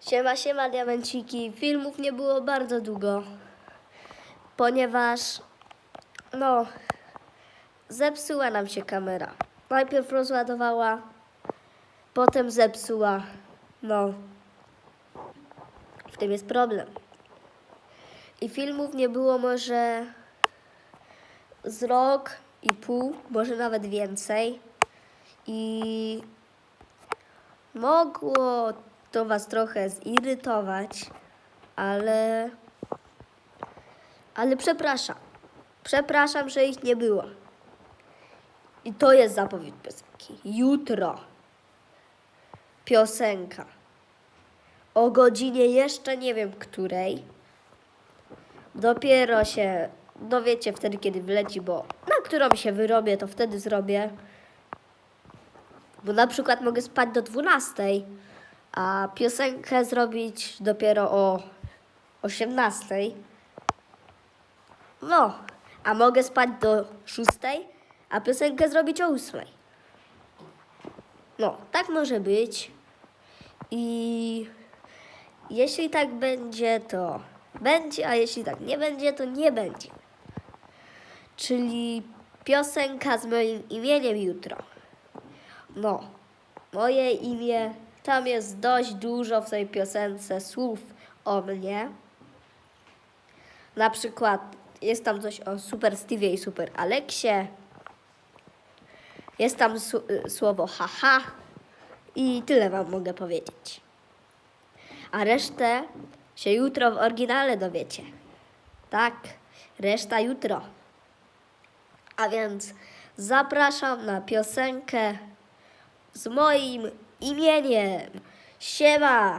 Siema, siema, diamenciki. Filmów nie było bardzo długo, ponieważ, no, zepsuła nam się kamera. Najpierw rozładowała, potem zepsuła. No, w tym jest problem. I filmów nie było może z rok i pół, może nawet więcej. I mogło to Was trochę zirytować, ale. Ale przepraszam. Przepraszam, że ich nie było. I to jest zapowiedź piosenki. Jutro. Piosenka. O godzinie jeszcze nie wiem której. Dopiero się dowiecie wtedy, kiedy wleci, bo na którą się wyrobię, to wtedy zrobię. Bo na przykład mogę spać do 12, a piosenkę zrobić dopiero o 18. No, a mogę spać do 6, a piosenkę zrobić o 8. No, tak może być. I jeśli tak będzie, to będzie, a jeśli tak nie będzie, to nie będzie. Czyli piosenka z moim imieniem jutro. No, moje imię, tam jest dość dużo w tej piosence słów o mnie. Na przykład jest tam coś o Super Stevie i Super Aleksie. Jest tam y, słowo haha i tyle wam mogę powiedzieć. A resztę się jutro w oryginale dowiecie. Tak, reszta jutro. A więc zapraszam na piosenkę z moim imieniem. Siema!